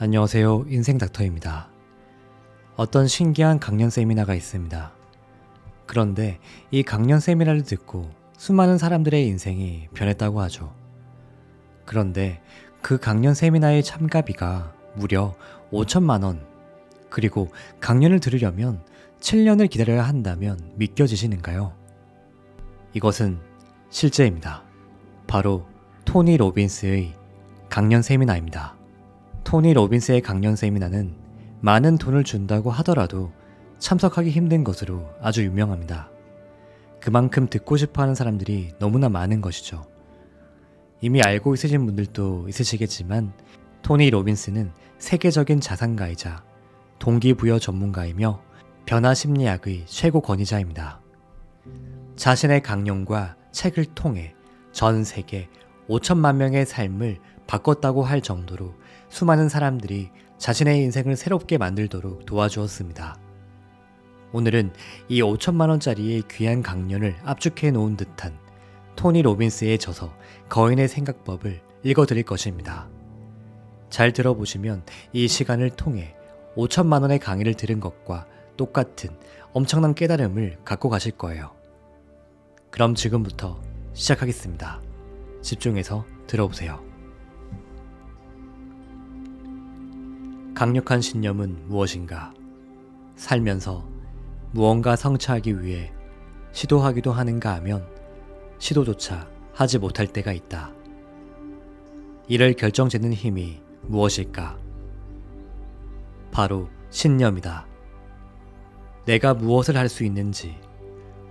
안녕하세요. 인생 닥터입니다. 어떤 신기한 강연 세미나가 있습니다. 그런데 이 강연 세미나를 듣고 수많은 사람들의 인생이 변했다고 하죠. 그런데 그 강연 세미나의 참가비가 무려 5천만 원. 그리고 강연을 들으려면 7년을 기다려야 한다면 믿겨지시는가요? 이것은 실제입니다. 바로 토니 로빈스의 강연 세미나입니다. 토니 로빈스의 강연 세미나는 많은 돈을 준다고 하더라도 참석하기 힘든 것으로 아주 유명합니다. 그만큼 듣고 싶어 하는 사람들이 너무나 많은 것이죠. 이미 알고 있으신 분들도 있으시겠지만 토니 로빈스는 세계적인 자산가이자 동기부여 전문가이며 변화 심리학의 최고 권위자입니다. 자신의 강연과 책을 통해 전 세계 5천만 명의 삶을 바꿨다고 할 정도로 수많은 사람들이 자신의 인생을 새롭게 만들도록 도와주었습니다. 오늘은 이 5천만 원짜리의 귀한 강연을 압축해 놓은 듯한 토니 로빈스의 저서 거인의 생각법을 읽어 드릴 것입니다. 잘 들어보시면 이 시간을 통해 5천만 원의 강의를 들은 것과 똑같은 엄청난 깨달음을 갖고 가실 거예요. 그럼 지금부터 시작하겠습니다. 집중해서 들어보세요. 강력한 신념은 무엇인가? 살면서 무언가 성취하기 위해 시도하기도 하는가 하면 시도조차 하지 못할 때가 있다. 이를 결정짓는 힘이 무엇일까? 바로 신념이다. 내가 무엇을 할 수 있는지,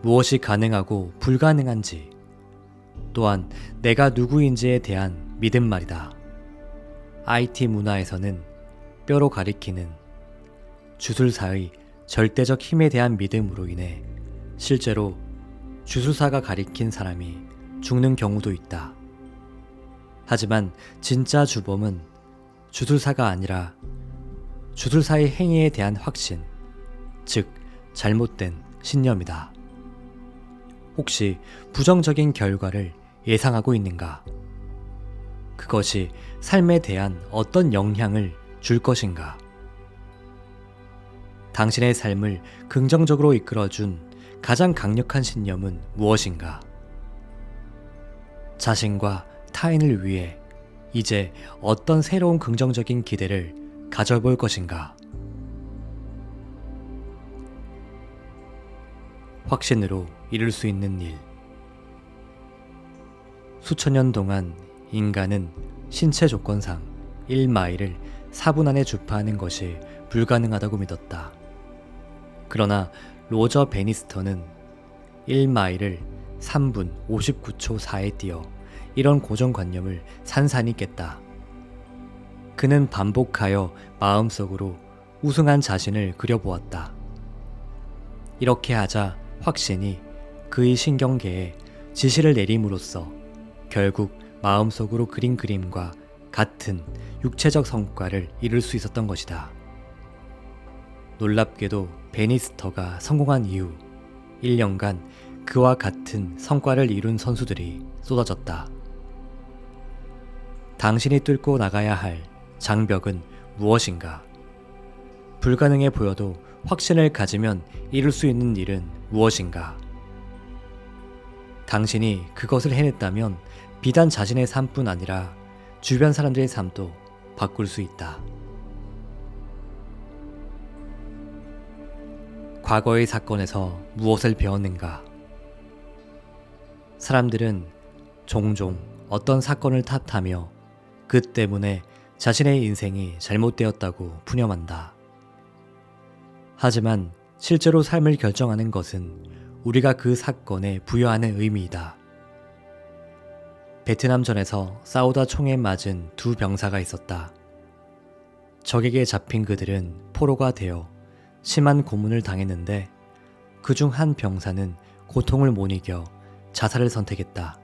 무엇이 가능하고 불가능한지, 또한 내가 누구인지에 대한 믿음 말이다. IT 문화에서는 뼈로 가리키는 주술사의 절대적 힘에 대한 믿음으로 인해 실제로 주술사가 가리킨 사람이 죽는 경우도 있다. 하지만 진짜 주범은 주술사가 아니라 주술사의 행위에 대한 확신, 즉 잘못된 신념이다. 혹시 부정적인 결과를 예상하고 있는가? 그것이 삶에 대한 어떤 영향을 줄 것인가? 당신의 삶을 긍정적으로 이끌어준 가장 강력한 신념은 무엇인가? 자신과 타인을 위해 이제 어떤 새로운 긍정적인 기대를 가져볼 것인가? 확신으로 이룰 수 있는 일. 수천 년 동안 인간은 신체 조건상 1마일을 4분 안에 주파하는 것이 불가능하다고 믿었다. 그러나 로저 베니스터는 1마일을 3분 59초 4에 뛰어 이런 고정관념을 산산이 깼다. 그는 반복하여 마음속으로 우승한 자신을 그려보았다. 이렇게 하자 확신이 그의 신경계에 지시를 내림으로써 결국 마음속으로 그린 그림과 같은 육체적 성과를 이룰 수 있었던 것이다. 놀랍게도 베니스터가 성공한 이후 1년간 그와 같은 성과를 이룬 선수들이 쏟아졌다. 당신이 뚫고 나가야 할 장벽은 무엇인가? 불가능해 보여도 확신을 가지면 이룰 수 있는 일은 무엇인가? 당신이 그것을 해냈다면 비단 자신의 삶뿐 아니라 주변 사람들의 삶도 바꿀 수 있다. 과거의 사건에서 무엇을 배웠는가? 사람들은 종종 어떤 사건을 탓하며 그 때문에 자신의 인생이 잘못되었다고 푸념한다. 하지만 실제로 삶을 결정하는 것은 우리가 그 사건에 부여하는 의미이다. 베트남전에서 싸우다 총에 맞은 두 병사가 있었다. 적에게 잡힌 그들은 포로가 되어 심한 고문을 당했는데 그 중 한 병사는 고통을 못 이겨 자살을 선택했다.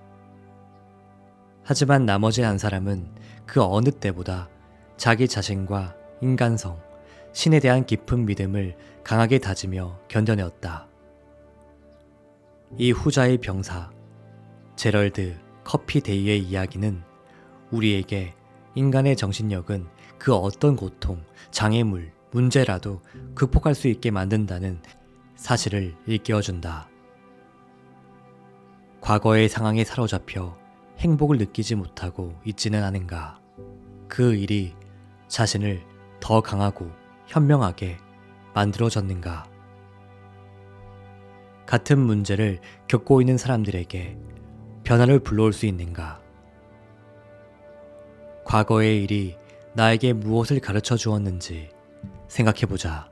하지만 나머지 한 사람은 그 어느 때보다 자기 자신과 인간성, 신에 대한 깊은 믿음을 강하게 다지며 견뎌내었다. 이 후자의 병사, 제럴드 커피 데이의 이야기는 우리에게 인간의 정신력은 그 어떤 고통, 장애물, 문제라도 극복할 수 있게 만든다는 사실을 일깨워준다. 과거의 상황에 사로잡혀 행복을 느끼지 못하고 있지는 않은가. 그 일이 자신을 더 강하고 현명하게 만들어졌는가. 같은 문제를 겪고 있는 사람들에게 변화를 불러올 수 있는가. 과거의 일이 나에게 무엇을 가르쳐 주었는지 생각해보자.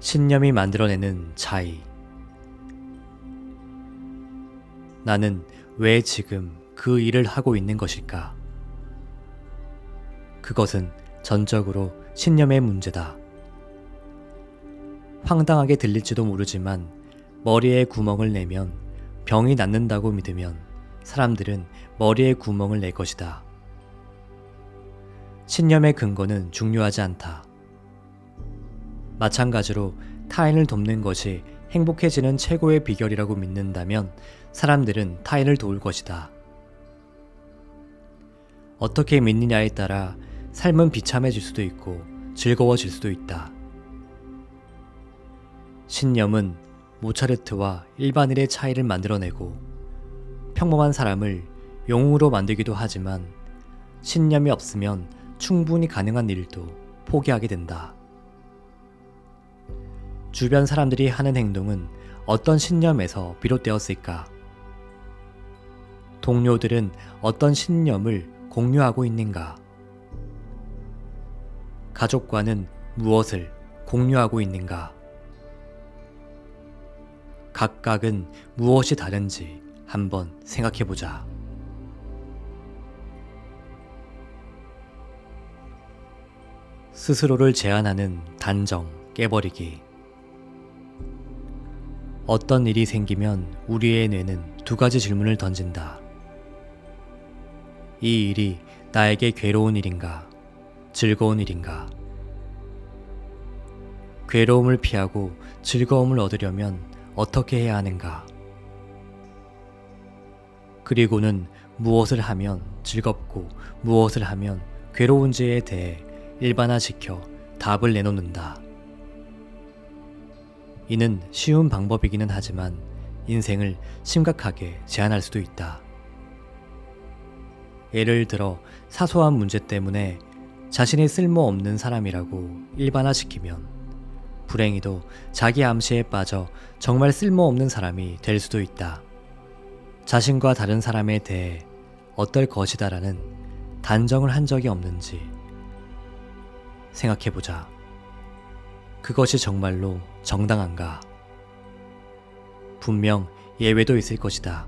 신념이 만들어내는 차이. 나는 왜 지금 그 일을 하고 있는 것일까? 그것은 전적으로 신념의 문제다. 황당하게 들릴지도 모르지만 머리에 구멍을 내면 병이 낫는다고 믿으면 사람들은 머리에 구멍을 낼 것이다. 신념의 근거는 중요하지 않다. 마찬가지로 타인을 돕는 것이 행복해지는 최고의 비결이라고 믿는다면 사람들은 타인을 도울 것이다. 어떻게 믿느냐에 따라 삶은 비참해질 수도 있고 즐거워질 수도 있다. 신념은 모차르트와 일반인의 차이를 만들어내고 평범한 사람을 영웅으로 만들기도 하지만 신념이 없으면 충분히 가능한 일도 포기하게 된다. 주변 사람들이 하는 행동은 어떤 신념에서 비롯되었을까? 동료들은 어떤 신념을 공유하고 있는가? 가족과는 무엇을 공유하고 있는가? 각각은 무엇이 다른지 한번 생각해 보자. 스스로를 제한하는 단정, 깨버리기. 어떤 일이 생기면 우리의 뇌는 두 가지 질문을 던진다. 이 일이 나에게 괴로운 일인가? 즐거운 일인가? 괴로움을 피하고 즐거움을 얻으려면 어떻게 해야 하는가? 그리고는 무엇을 하면 즐겁고 무엇을 하면 괴로운지에 대해 일반화시켜 답을 내놓는다. 이는 쉬운 방법이기는 하지만 인생을 심각하게 제한할 수도 있다. 예를 들어 사소한 문제 때문에 자신이 쓸모없는 사람이라고 일반화시키면 불행히도 자기 암시에 빠져 정말 쓸모없는 사람이 될 수도 있다. 자신과 다른 사람에 대해 어떨 것이다라는 단정을 한 적이 없는지 생각해보자. 그것이 정말로 정당한가? 분명 예외도 있을 것이다.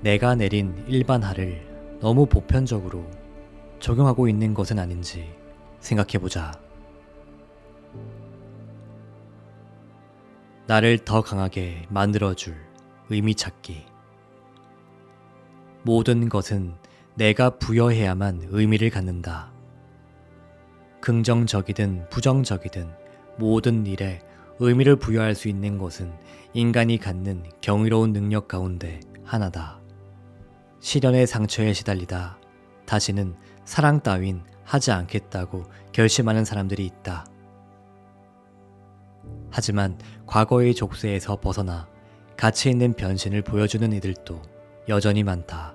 내가 내린 일반화를 너무 보편적으로 적용하고 있는 것은 아닌지 생각해보자. 나를 더 강하게 만들어줄 의미 찾기. 모든 것은 내가 부여해야만 의미를 갖는다. 긍정적이든 부정적이든 모든 일에 의미를 부여할 수 있는 것은 인간이 갖는 경이로운 능력 가운데 하나다. 시련의 상처에 시달리다 다시는 사랑 따윈 하지 않겠다고 결심하는 사람들이 있다. 하지만 과거의 족쇄에서 벗어나 가치 있는 변신을 보여주는 이들도 여전히 많다.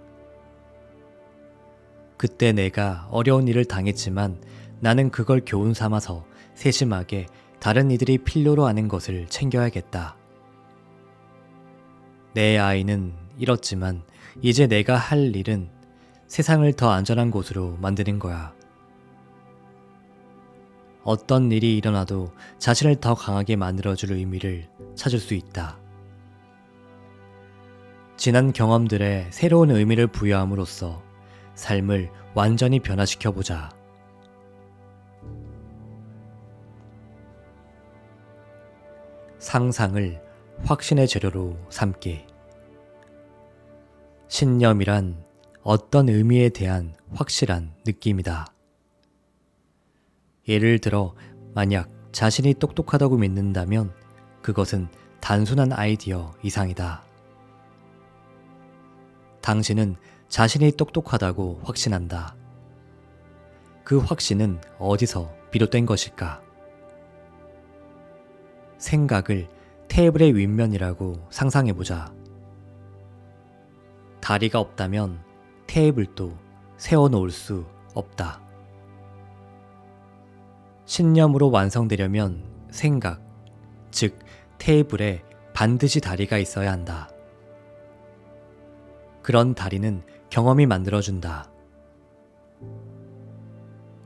그때 내가 어려운 일을 당했지만 나는 그걸 교훈 삼아서 세심하게 다른 이들이 필요로 하는 것을 챙겨야겠다. 내 아이는 잃었지만 이제 내가 할 일은 세상을 더 안전한 곳으로 만드는 거야. 어떤 일이 일어나도 자신을 더 강하게 만들어줄 의미를 찾을 수 있다. 지난 경험들에 새로운 의미를 부여함으로써 삶을 완전히 변화시켜보자. 상상을 확신의 재료로 삼기. 신념이란 어떤 의미에 대한 확실한 느낌이다. 예를 들어, 만약 자신이 똑똑하다고 믿는다면 그것은 단순한 아이디어 이상이다. 당신은 자신이 똑똑하다고 확신한다. 그 확신은 어디서 비롯된 것일까? 생각을 테이블의 윗면이라고 상상해보자. 다리가 없다면 테이블도 세워놓을 수 없다. 신념으로 완성되려면 생각, 즉 테이블에 반드시 다리가 있어야 한다. 그런 다리는 경험이 만들어준다.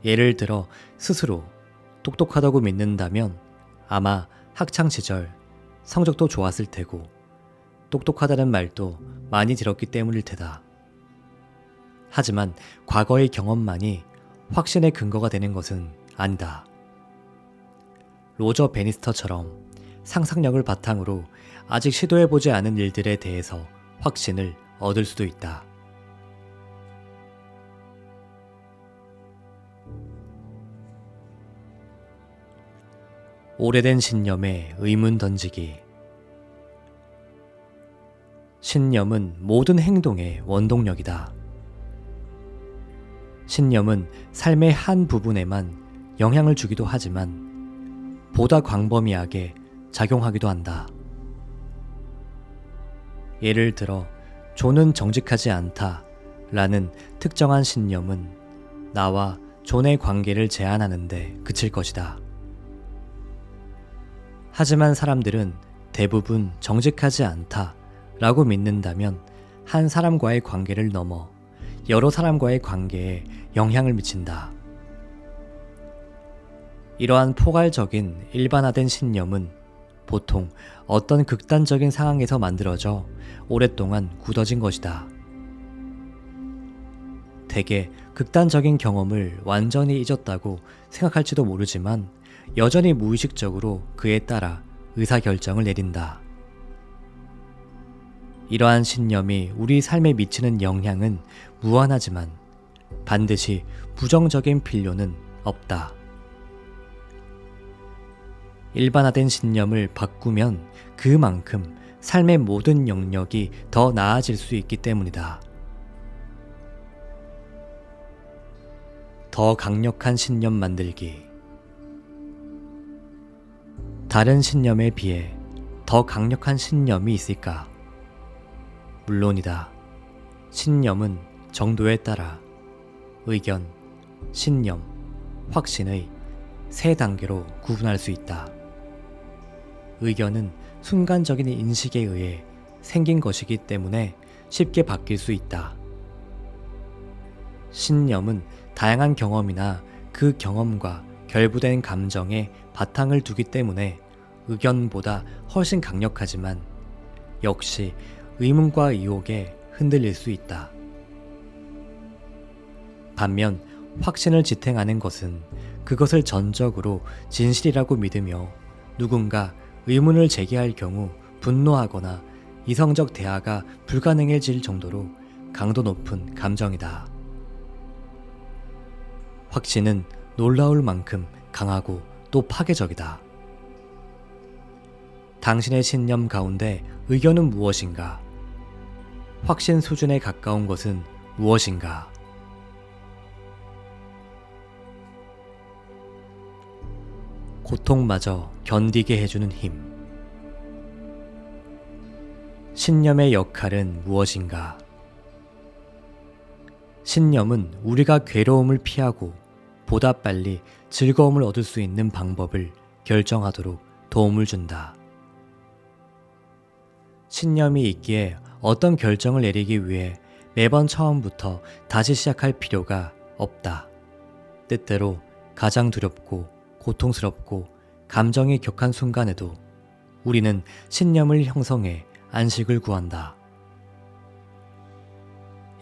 예를 들어 스스로 똑똑하다고 믿는다면 아마 학창 시절 성적도 좋았을 테고 똑똑하다는 말도 많이 들었기 때문일 테다. 하지만 과거의 경험만이 확신의 근거가 되는 것은 아니다. 로저 베니스터처럼 상상력을 바탕으로 아직 시도해보지 않은 일들에 대해서 확신을 얻을 수도 있다. 오래된 신념에 의문 던지기. 신념은 모든 행동의 원동력이다. 신념은 삶의 한 부분에만 영향을 주기도 하지만 보다 광범위하게 작용하기도 한다. 예를 들어, 존은 정직하지 않다 라는 특정한 신념은 나와 존의 관계를 제한하는데 그칠 것이다. 하지만 사람들은 대부분 정직하지 않다 라고 믿는다면 한 사람과의 관계를 넘어 여러 사람과의 관계에 영향을 미친다. 이러한 포괄적인 일반화된 신념은 보통 어떤 극단적인 상황에서 만들어져 오랫동안 굳어진 것이다. 대개 극단적인 경험을 완전히 잊었다고 생각할지도 모르지만 여전히 무의식적으로 그에 따라 의사결정을 내린다. 이러한 신념이 우리 삶에 미치는 영향은 무한하지만 반드시 부정적인 필요는 없다. 일반화된 신념을 바꾸면 그만큼 삶의 모든 영역이 더 나아질 수 있기 때문이다. 더 강력한 신념 만들기. 다른 신념에 비해 더 강력한 신념이 있을까? 물론이다. 신념은 정도에 따라 의견, 신념, 확신의 세 단계로 구분할 수 있다. 의견은 순간적인 인식에 의해 생긴 것이기 때문에 쉽게 바뀔 수 있다. 신념은 다양한 경험이나 그 경험과 결부된 감정에 바탕을 두기 때문에 의견보다 훨씬 강력하지만 역시 의문과 의혹에 흔들릴 수 있다. 반면 확신을 지탱하는 것은 그것을 전적으로 진실이라고 믿으며 누군가 의문을 제기할 경우 분노하거나 이성적 대화가 불가능해질 정도로 강도 높은 감정이다. 확신은 놀라울 만큼 강하고 또 파괴적이다. 당신의 신념 가운데 의견은 무엇인가? 확신 수준에 가까운 것은 무엇인가? 고통마저 견디게 해주는 힘. 신념의 역할은 무엇인가? 신념은 우리가 괴로움을 피하고 보다 빨리 즐거움을 얻을 수 있는 방법을 결정하도록 도움을 준다. 신념이 있기에 어떤 결정을 내리기 위해 매번 처음부터 다시 시작할 필요가 없다. 때때로 가장 두렵고 고통스럽고 감정이 격한 순간에도 우리는 신념을 형성해 안식을 구한다.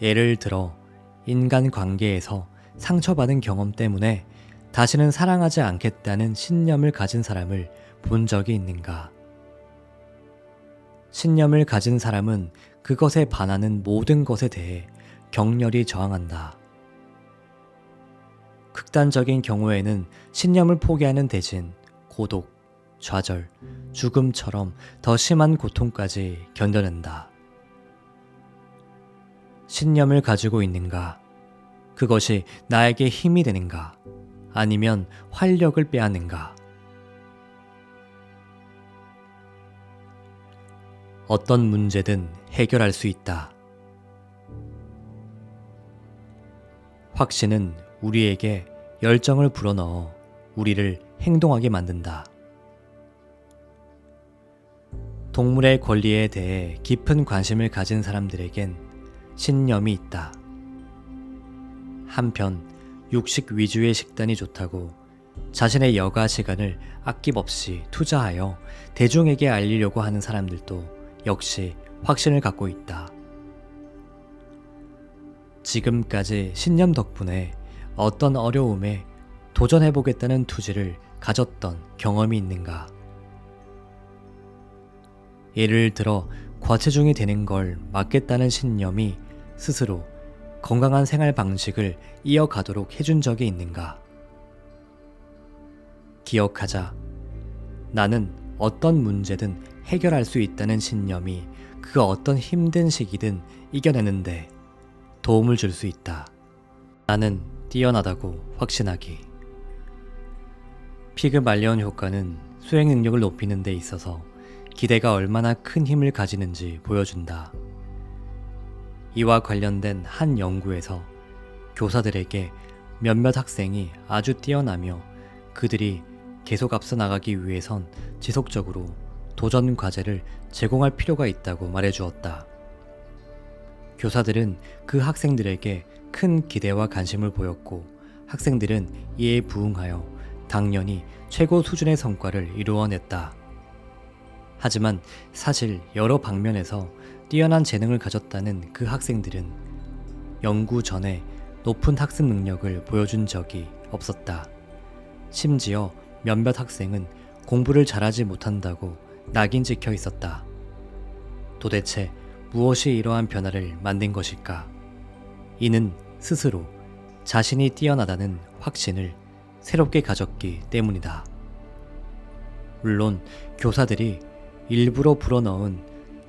예를 들어 인간 관계에서 상처받은 경험 때문에 다시는 사랑하지 않겠다는 신념을 가진 사람을 본 적이 있는가? 신념을 가진 사람은 그것에 반하는 모든 것에 대해 격렬히 저항한다. 극단적인 경우에는 신념을 포기하는 대신 고독, 좌절, 죽음처럼 더 심한 고통까지 견뎌낸다. 신념을 가지고 있는가? 그것이 나에게 힘이 되는가? 아니면 활력을 빼앗는가? 어떤 문제든 해결할 수 있다. 확신은 우리에게 열정을 불어넣어 우리를 행동하게 만든다. 동물의 권리에 대해 깊은 관심을 가진 사람들에겐 신념이 있다. 한편 육식 위주의 식단이 좋다고 자신의 여가 시간을 아낌없이 투자하여 대중에게 알리려고 하는 사람들도 역시 확신을 갖고 있다. 지금까지 신념 덕분에 어떤 어려움에 도전해보겠다는 투지를 가졌던 경험이 있는가? 예를 들어 과체중이 되는 걸 막겠다는 신념이 스스로 건강한 생활 방식을 이어가도록 해준 적이 있는가? 기억하자. 나는 어떤 문제든 해결할 수 있다는 신념이 그 어떤 힘든 시기든 이겨내는데 도움을 줄 수 있다. 나는 뛰어나다고 확신하기. 피그 말리온 효과는 수행 능력을 높이는 데 있어서 기대가 얼마나 큰 힘을 가지는지 보여준다. 이와 관련된 한 연구에서 교사들에게 몇몇 학생이 아주 뛰어나며 그들이 계속 앞서 나가기 위해선 지속적으로 도전 과제를 제공할 필요가 있다고 말해 주었다. 교사들은 그 학생들에게 큰 기대와 관심을 보였고 학생들은 이에 부응하여 당연히 최고 수준의 성과를 이루어냈다. 하지만 사실 여러 방면에서 뛰어난 재능을 가졌다는 그 학생들은 연구 전에 높은 학습 능력을 보여준 적이 없었다. 심지어 몇몇 학생은 공부를 잘하지 못한다고 낙인 찍혀 있었다. 도대체 무엇이 이러한 변화를 만든 것일까? 이는 스스로 자신이 뛰어나다는 확신을 새롭게 가졌기 때문이다. 물론 교사들이 일부러 불어넣은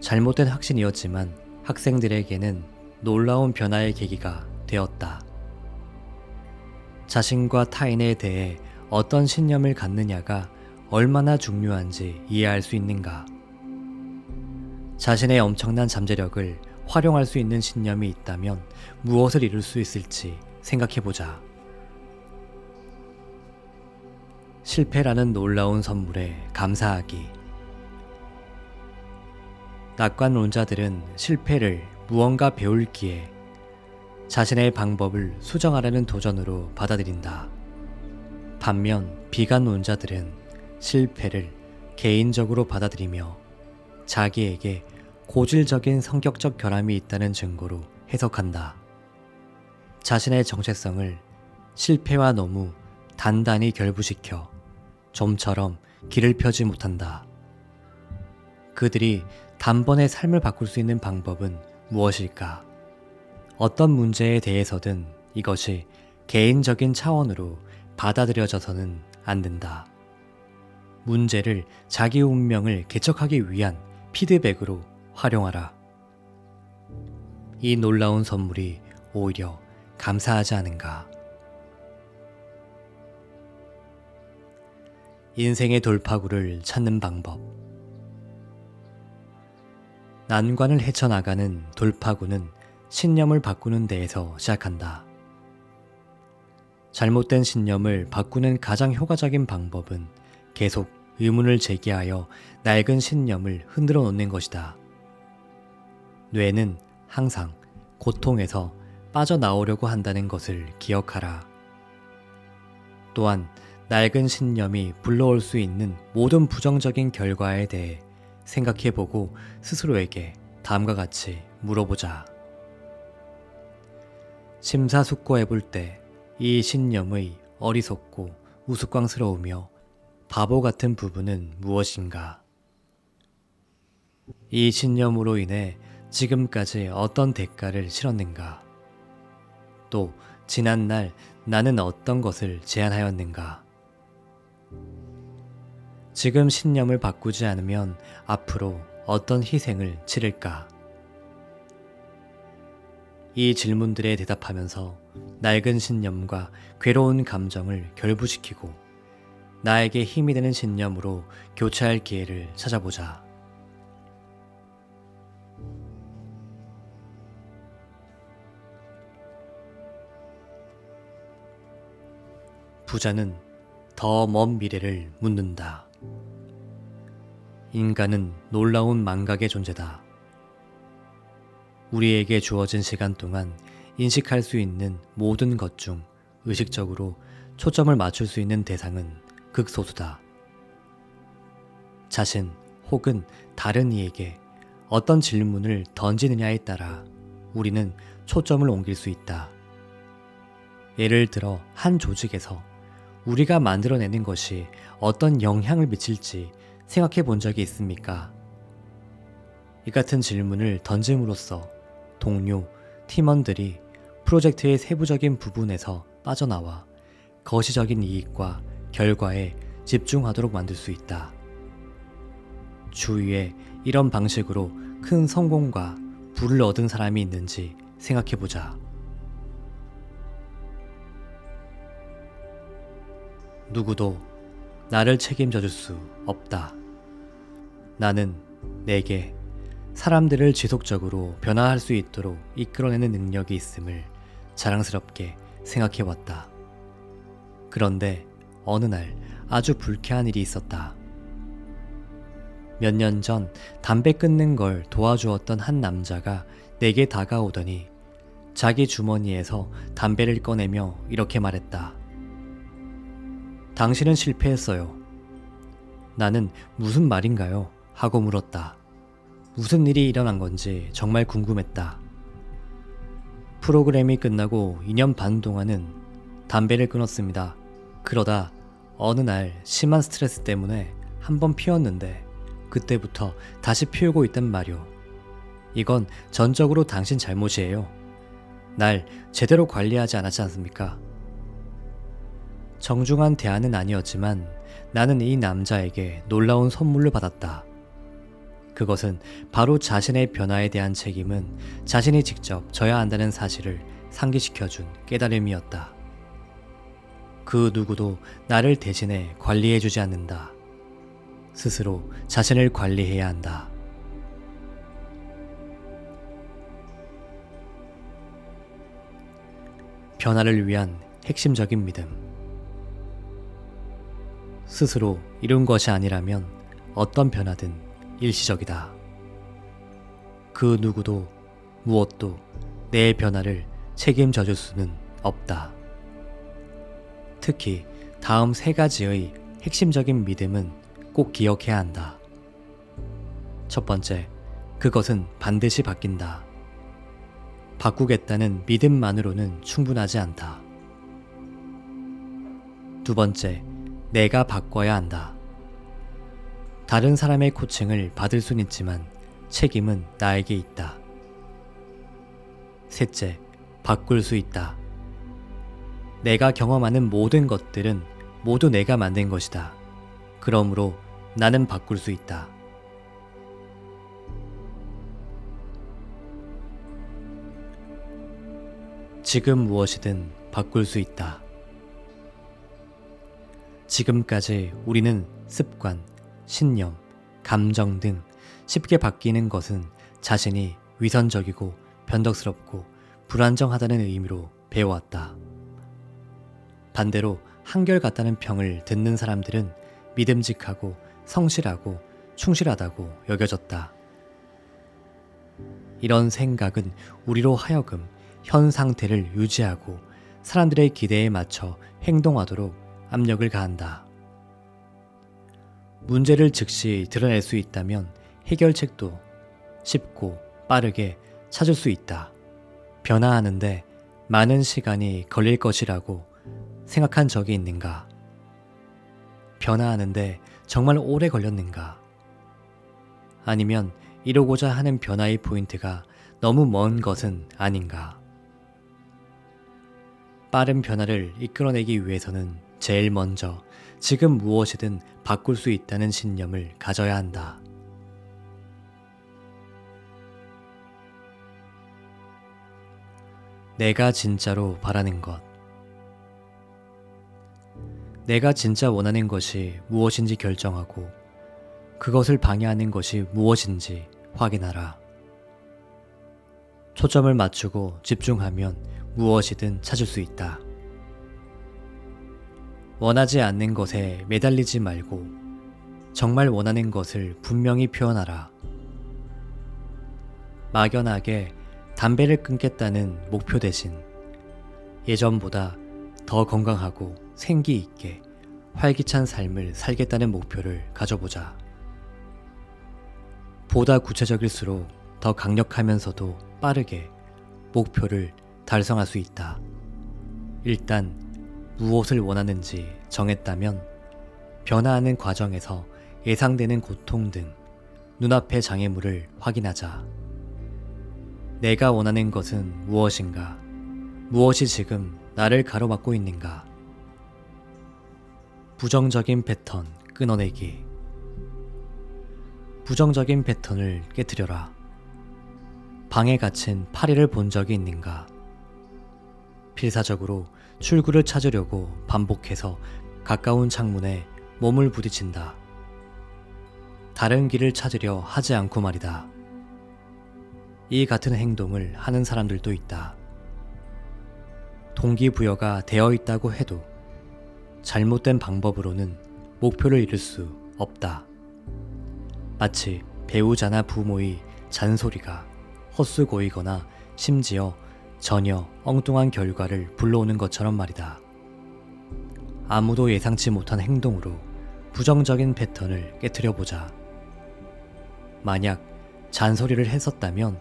잘못된 확신이었지만 학생들에게는 놀라운 변화의 계기가 되었다. 자신과 타인에 대해 어떤 신념을 갖느냐가 얼마나 중요한지 이해할 수 있는가. 자신의 엄청난 잠재력을 활용할 수 있는 신념이 있다면 무엇을 이룰 수 있을지 생각해보자. 실패라는 놀라운 선물에 감사하기. 낙관론자들은 실패를 무언가 배울 기에 자신의 방법을 수정하려는 도전으로 받아들인다. 반면 비관론자들은 실패를 개인적으로 받아들이며 자기에게 고질적인 성격적 결함이 있다는 증거로 해석한다. 자신의 정체성을 실패와 너무 단단히 결부시켜 좀처럼 길을 펴지 못한다. 그들이 단번에 삶을 바꿀 수 있는 방법은 무엇일까? 어떤 문제에 대해서든 이것이 개인적인 차원으로 받아들여져서는 안 된다. 문제를 자기 운명을 개척하기 위한 피드백으로 활용하라. 이 놀라운 선물이 오히려 감사하지 않은가. 인생의 돌파구를 찾는 방법. 난관을 헤쳐나가는 돌파구는 신념을 바꾸는 데에서 시작한다. 잘못된 신념을 바꾸는 가장 효과적인 방법은 계속 의문을 제기하여 낡은 신념을 흔들어 놓는 것이다. 뇌는 항상 고통에서 빠져나오려고 한다는 것을 기억하라. 또한 낡은 신념이 불러올 수 있는 모든 부정적인 결과에 대해 생각해보고 스스로에게 다음과 같이 물어보자. 심사숙고해볼 때 이 신념의 어리석고 우스꽝스러우며 바보 같은 부분은 무엇인가? 이 신념으로 인해 지금까지 어떤 대가를 치렀는가? 또 지난날 나는 어떤 것을 제안하였는가? 지금 신념을 바꾸지 않으면 앞으로 어떤 희생을 치를까? 이 질문들에 대답하면서 낡은 신념과 괴로운 감정을 결부시키고 나에게 힘이 되는 신념으로 교체할 기회를 찾아보자. 부자는 더 먼 미래를 묻는다. 인간은 놀라운 망각의 존재다. 우리에게 주어진 시간 동안 인식할 수 있는 모든 것 중 의식적으로 초점을 맞출 수 있는 대상은 극소수다. 자신 혹은 다른 이에게 어떤 질문을 던지느냐에 따라 우리는 초점을 옮길 수 있다. 예를 들어 한 조직에서 우리가 만들어내는 것이 어떤 영향을 미칠지 생각해 본 적이 있습니까? 이 같은 질문을 던짐으로써 동료, 팀원들이 프로젝트의 세부적인 부분에서 빠져나와 거시적인 이익과 결과에 집중하도록 만들 수 있다. 주위에 이런 방식으로 큰 성공과 부를 얻은 사람이 있는지 생각해 보자. 누구도 나를 책임져 줄 수 없다. 나는 내게 사람들을 지속적으로 변화할 수 있도록 이끌어내는 능력이 있음을 자랑스럽게 생각해 왔다. 그런데 어느 날 아주 불쾌한 일이 있었다. 몇 년 전 담배 끊는 걸 도와주었던 한 남자가 내게 다가오더니 자기 주머니에서 담배를 꺼내며 이렇게 말했다. 당신은 실패했어요. 나는 무슨 말인가요? 하고 물었다. 무슨 일이 일어난 건지 정말 궁금했다. 프로그램이 끝나고 2년 반 동안은 담배를 끊었습니다. 그러다 어느 날 심한 스트레스 때문에 한 번 피웠는데 그때부터 다시 피우고 있단 말이오. 이건 전적으로 당신 잘못이에요. 날 제대로 관리하지 않았지 않습니까? 정중한 대안은 아니었지만 나는 이 남자에게 놀라운 선물을 받았다. 그것은 바로 자신의 변화에 대한 책임은 자신이 직접 져야 한다는 사실을 상기시켜준 깨달음이었다. 그 누구도 나를 대신해 관리해주지 않는다. 스스로 자신을 관리해야 한다. 변화를 위한 핵심적인 믿음. 스스로 이룬 것이 아니라면 어떤 변화든 일시적이다. 그 누구도 무엇도 내 변화를 책임져 줄 수는 없다. 특히 다음 세 가지의 핵심적인 믿음은 꼭 기억해야 한다. 첫 번째, 그것은 반드시 바뀐다. 바꾸겠다는 믿음만으로는 충분하지 않다. 두 번째, 내가 바꿔야 한다. 다른 사람의 코칭을 받을 순 있지만 책임은 나에게 있다. 셋째, 바꿀 수 있다. 내가 경험하는 모든 것들은 모두 내가 만든 것이다. 그러므로 나는 바꿀 수 있다. 지금 무엇이든 바꿀 수 있다. 지금까지 우리는 습관, 신념, 감정 등 쉽게 바뀌는 것은 자신이 위선적이고 변덕스럽고 불안정하다는 의미로 배워왔다. 반대로 한결같다는 평을 듣는 사람들은 믿음직하고 성실하고 충실하다고 여겨졌다. 이런 생각은 우리로 하여금 현 상태를 유지하고 사람들의 기대에 맞춰 행동하도록 압력을 가한다. 문제를 즉시 드러낼 수 있다면 해결책도 쉽고 빠르게 찾을 수 있다. 변화하는데 많은 시간이 걸릴 것이라고 생각한 적이 있는가? 변화하는데 정말 오래 걸렸는가? 아니면 이루고자 하는 변화의 포인트가 너무 먼 것은 아닌가? 빠른 변화를 이끌어내기 위해서는 제일 먼저 지금 무엇이든 바꿀 수 있다는 신념을 가져야 한다. 내가 진짜로 바라는 것. 내가 진짜 원하는 것이 무엇인지 결정하고 그것을 방해하는 것이 무엇인지 확인하라. 초점을 맞추고 집중하면 무엇이든 찾을 수 있다. 원하지 않는 것에 매달리지 말고 정말 원하는 것을 분명히 표현하라. 막연하게 담배를 끊겠다는 목표 대신 예전보다 더 건강하고 생기 있게 활기찬 삶을 살겠다는 목표를 가져보자. 보다 구체적일수록 더 강력하면서도 빠르게 목표를 달성할 수 있다. 일단 무엇을 원하는지 정했다면 변화하는 과정에서 예상되는 고통 등 눈앞의 장애물을 확인하자. 내가 원하는 것은 무엇인가? 무엇이 지금 나를 가로막고 있는가? 부정적인 패턴 끊어내기. 부정적인 패턴을 깨뜨려라. 방에 갇힌 파리를 본 적이 있는가? 필사적으로 출구를 찾으려고 반복해서 가까운 창문에 몸을 부딪힌다. 다른 길을 찾으려 하지 않고 말이다. 이 같은 행동을 하는 사람들도 있다. 동기부여가 되어 있다고 해도 잘못된 방법으로는 목표를 이룰 수 없다. 마치 배우자나 부모의 잔소리가 헛수고이거나 심지어 전혀 엉뚱한 결과를 불러오는 것처럼 말이다. 아무도 예상치 못한 행동으로 부정적인 패턴을 깨뜨려 보자. 만약 잔소리를 했었다면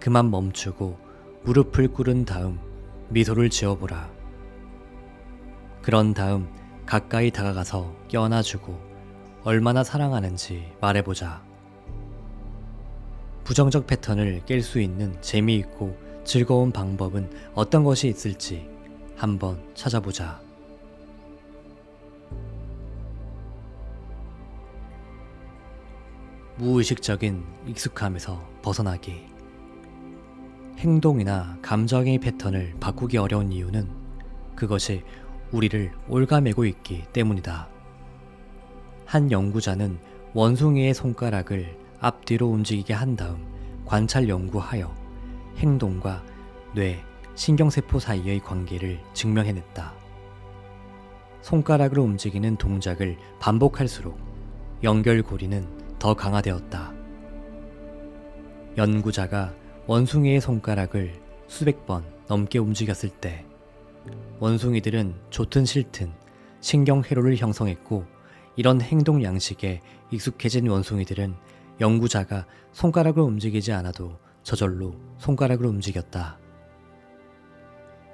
그만 멈추고 무릎을 꿇은 다음 미소를 지어보라. 그런 다음 가까이 다가가서 껴안아주고 얼마나 사랑하는지 말해보자. 부정적 패턴을 깰 수 있는 재미있고 즐거운 방법은 어떤 것이 있을지 한번 찾아보자. 무의식적인 익숙함에서 벗어나기. 행동이나 감정의 패턴을 바꾸기 어려운 이유는 그것이 우리를 올가매고 있기 때문이다. 한 연구자는 원숭이의 손가락을 앞뒤로 움직이게 한 다음 관찰 연구하여 행동과 뇌, 신경세포 사이의 관계를 증명해냈다. 손가락으로 움직이는 동작을 반복할수록 연결고리는 더 강화되었다. 연구자가 원숭이의 손가락을 수백 번 넘게 움직였을 때 원숭이들은 좋든 싫든 신경 회로를 형성했고 이런 행동 양식에 익숙해진 원숭이들은 연구자가 손가락을 움직이지 않아도 저절로 손가락을 움직였다.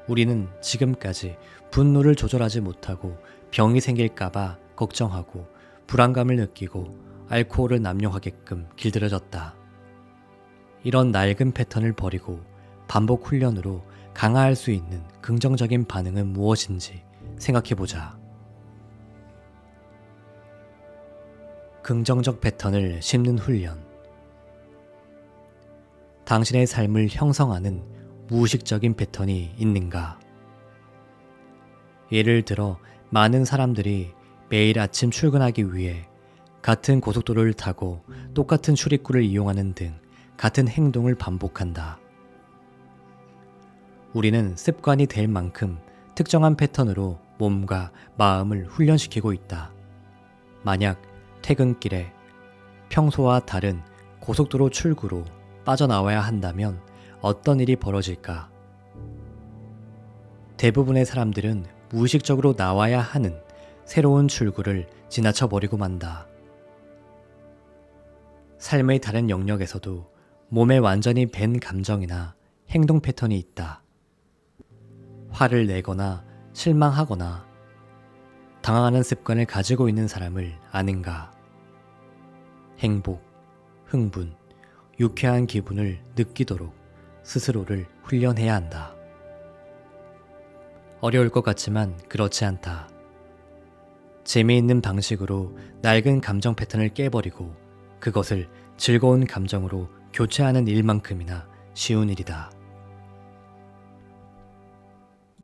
우리는 지금까지 분노를 조절하지 못하고 병이 생길까봐 걱정하고 불안감을 느끼고 알코올을 남용하게끔 길들여졌다. 이런 낡은 패턴을 버리고 반복 훈련으로 강화할 수 있는 긍정적인 반응은 무엇인지 생각해보자. 긍정적 패턴을 심는 훈련. 당신의 삶을 형성하는 무의식적인 패턴이 있는가? 예를 들어 많은 사람들이 매일 아침 출근하기 위해 같은 고속도로를 타고 똑같은 출입구를 이용하는 등 같은 행동을 반복한다. 우리는 습관이 될 만큼 특정한 패턴으로 몸과 마음을 훈련시키고 있다. 만약 퇴근길에 평소와 다른 고속도로 출구로 빠져나와야 한다면 어떤 일이 벌어질까? 대부분의 사람들은 무의식적으로 나와야 하는 새로운 출구를 지나쳐 버리고 만다. 삶의 다른 영역에서도 몸에 완전히 밴 감정이나 행동 패턴이 있다. 화를 내거나 실망하거나 당황하는 습관을 가지고 있는 사람을 아는가? 행복, 흥분, 유쾌한 기분을 느끼도록 스스로를 훈련해야 한다. 어려울 것 같지만 그렇지 않다. 재미있는 방식으로 낡은 감정 패턴을 깨버리고 그것을 즐거운 감정으로 교체하는 일만큼이나 쉬운 일이다.